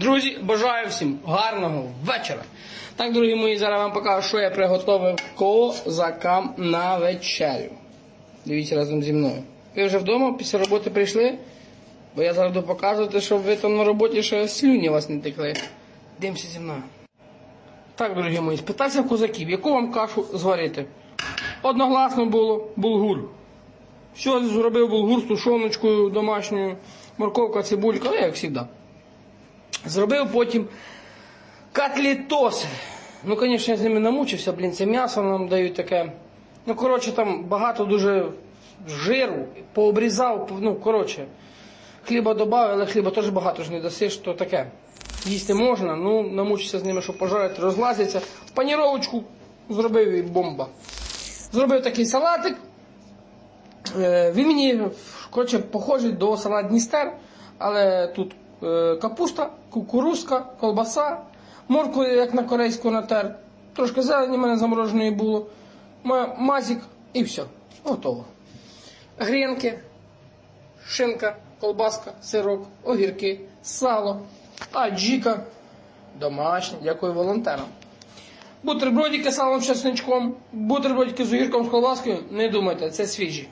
Друзі, бажаю всім гарного вечора. Так, дорогі мої, зараз вам покажу, що я приготував козакам на вечерю. Дивіться разом зі мною. Ви вже вдома після роботи прийшли? Бо я зараз буду показувати, щоб ви там на роботі ще слюні вас не текли. Дивимося зі мною. Так, дорогі мої, спитайся в козаків, яку вам кашу зварити? Одногласно було булгур. Що зробив булгур з тушоночкою домашньою, морковка, цибулька, ну, як завжди. Зробив потім котлетоси. Ну, звісно, я з ними намучився, блін, це м'ясо нам дають таке. Ну, коротше, там багато дуже жиру, пообрізав, ну, коротше. Хліба додав, але хліба теж багато ж не дасиш, то таке. Їсти можна, ну намучився з ними, щоб пожарити, розлазиться. Паніровочку зробив і бомба. Зробив такий салатик. Е, Він мені коротше, похожий до салат Дністер, але тут капуста, кукурузка, колбаса, моркву, як на корейську натер, трошки зелені в мене замороженої було, ма- мазік і все. Готово. Грінки, шинка, колбаска, сирок, огірки, сало, аджіка. Домашнє, дякую волонтерам. Бутербродики з салом чесничком, бутербродики з огірком з колбаскою, не думайте, це свіжі.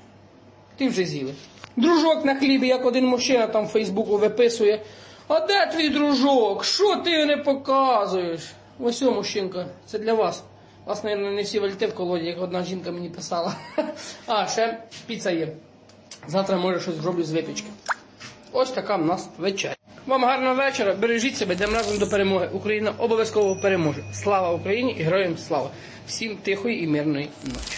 Ти вже з'їли. Дружок на хлібі, як один мужчина там в Фейсбуку виписує. А де твій дружок? Що ти не показуєш? Ось о, мужчинка, це для вас. Вас, мабуть, не всі вальте в колоді, як одна жінка мені писала. А, ще піца є. Завтра, може, щось зроблю з випічки. Ось така в нас вечеря. Вам гарного вечора, бережіть себе, йдемо разом до перемоги. Україна обов'язково переможе. Слава Україні і героям слава! Всім тихої і мирної ночі.